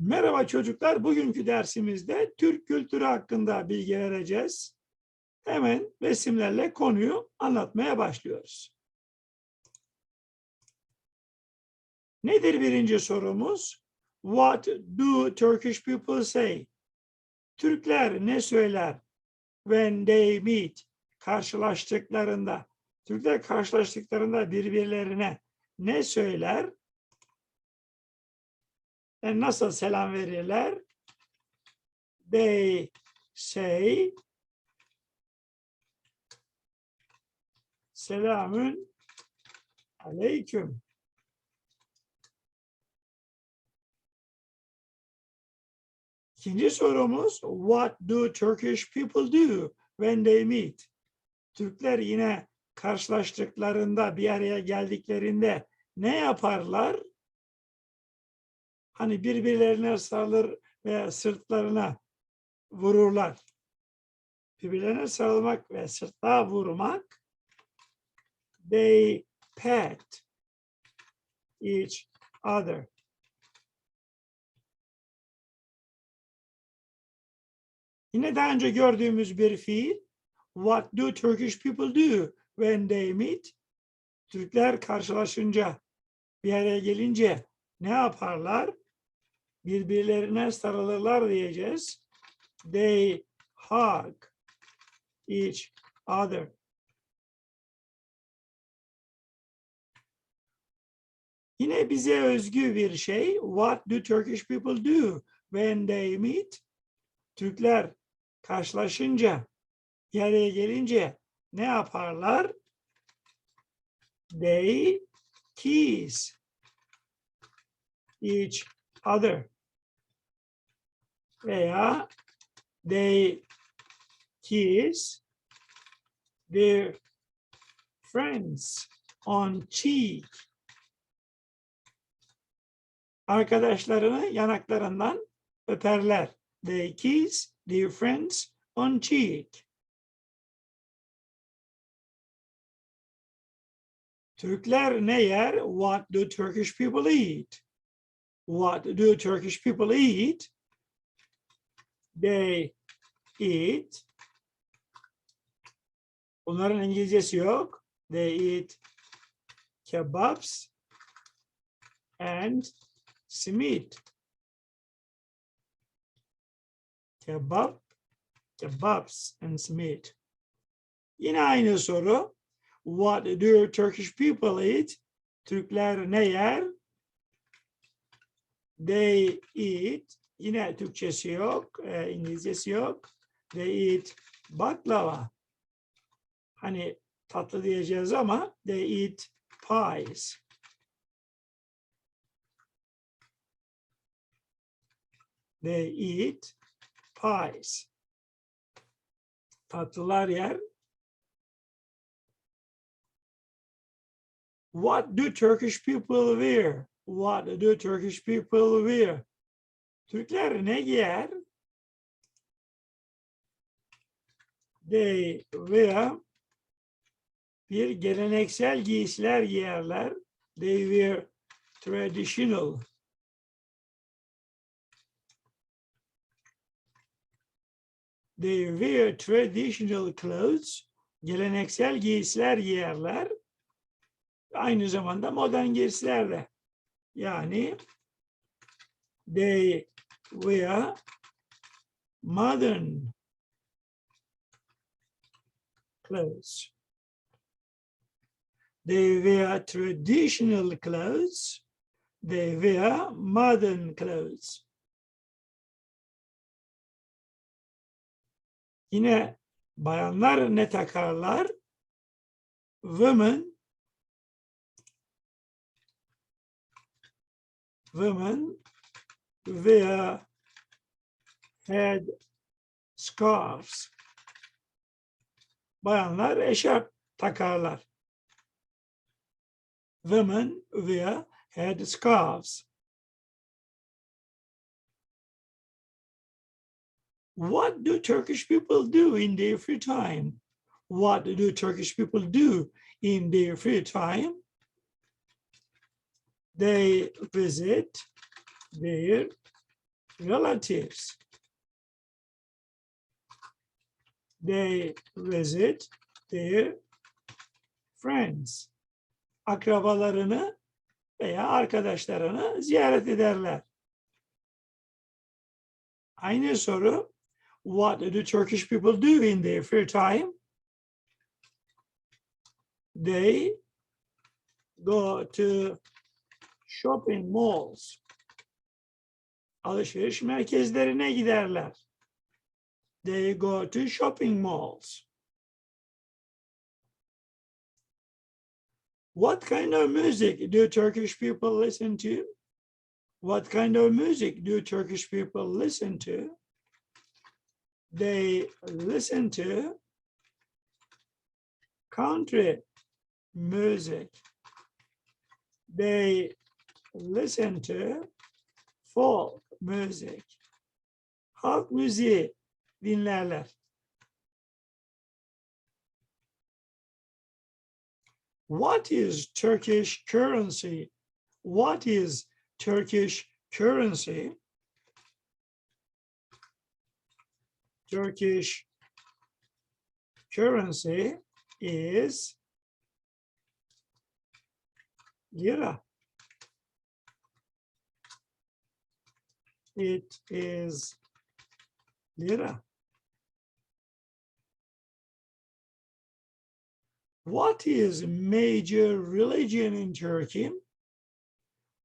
Merhaba çocuklar. Bugünkü dersimizde Türk kültürü hakkında bilgi vereceğiz. Hemen resimlerle konuyu anlatmaya başlıyoruz. Nedir birinci sorumuz? What do Turkish people say? Türkler ne söyler? When they meet. Karşılaştıklarında. Türkler karşılaştıklarında birbirlerine ne söyler? E nasıl selam verirler? They say selamün aleyküm. İkinci sorumuz what do Turkish people do when they meet? Türkler yine karşılaştıklarında bir araya geldiklerinde ne yaparlar? Hani birbirlerine sarılır ve sırtlarına vururlar. Birbirlerine sarılmak ve sırtlığa vurmak they pat each other. Yine daha önce gördüğümüz bir fiil. What do Turkish people do when they meet? Türkler karşılaşınca, bir araya gelince ne yaparlar? Birbirlerine sarılırlar diyeceğiz. They hug each other. Yine bize özgü bir şey. What do Turkish people do when they meet? Türkler karşılaşınca, bir araya gelince ne yaparlar? They kiss each other veya they kiss their friends on cheek. Arkadaşlarını yanaklarından öperler. They kiss their friends on cheek. Türkler ne yer? What do Turkish people eat? What do Turkish people eat? They eat. Bunların İngilizcesi yok. They eat kebabs and simit. Kebab, kebabs and simit. Yine aynı soru. What do Turkish people eat? Türkler ne yer? They eat. Yine Türkçesi yok, e, İngilizcesi yok. They eat baklava. Hani tatlı diyeceğiz ama they eat pies. They eat pies. Tatlılar yer. What do Turkish people wear? What do Turkish people wear? Türkler ne giyer? They wear bir geleneksel giysiler giyerler. They wear traditional. They wear traditional clothes. Geleneksel giysiler giyerler. Aynı zamanda modern giysiler de. Yani they wear modern clothes. They wear traditional clothes. They wear modern clothes. Yine bayanlar ne takarlar? Women women wear head scarves. Bayanlar eşarp takarlar. Women wear head scarves. What do Turkish people do in their free time? What do Turkish people do in their free time? They visit their relatives. They visit their friends. Akrabalarını veya arkadaşlarını ziyaret ederler. Aynı soru. What do Turkish people do in their free time? They go to shopping malls. Alışveriş merkezlerine giderler. They go to shopping malls. What kind of music do Turkish people listen to? What kind of music do Turkish people listen to? They listen to country music. They listen to folk music. Halk müziği dinlerler. What is Turkish currency? What is Turkish currency? Turkish currency is lira. It is lira. What is major religion in Turkey?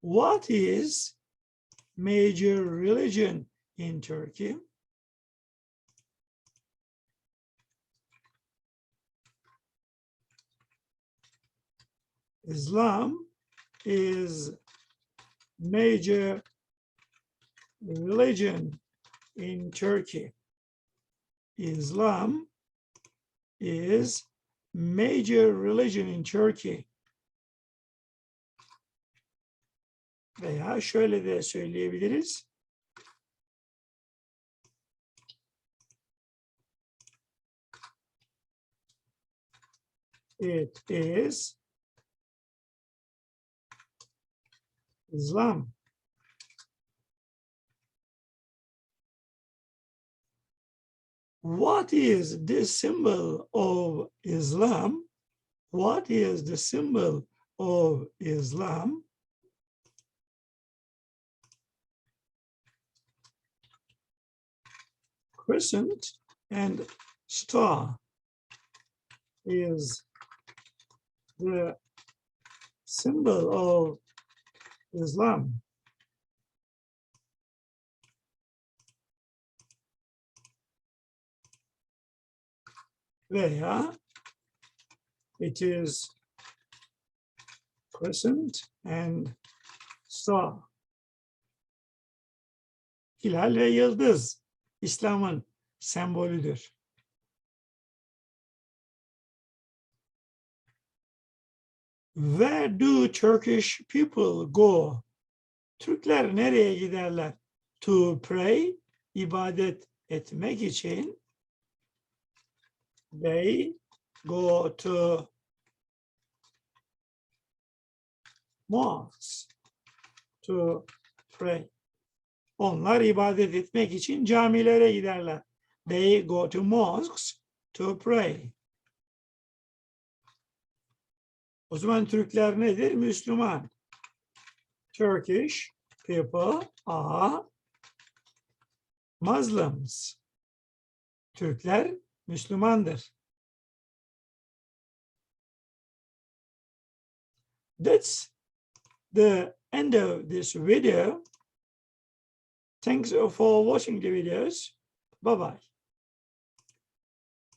What is major religion in Turkey? Islam is major religion in Turkey. Islam is major religion in Turkey. Veya şöyle de söyleyebiliriz. It is Islam. What is the symbol of Islam? What is the symbol of Islam? Crescent and star is the symbol of Islam. Veya it is crescent and star. Hilal ve yıldız İslam'ın sembolüdür. Where do Turkish people go? Türkler nereye giderler? To pray, ibadet etmek için. They go to mosques to pray. Onlar ibadet etmek için camilere giderler. They go to mosques to pray. O zaman Türkler nedir? Müslüman. Turkish people are Muslims. Türkler Müslümandır. That's the end of this video. Thanks for watching the videos. Bye bye.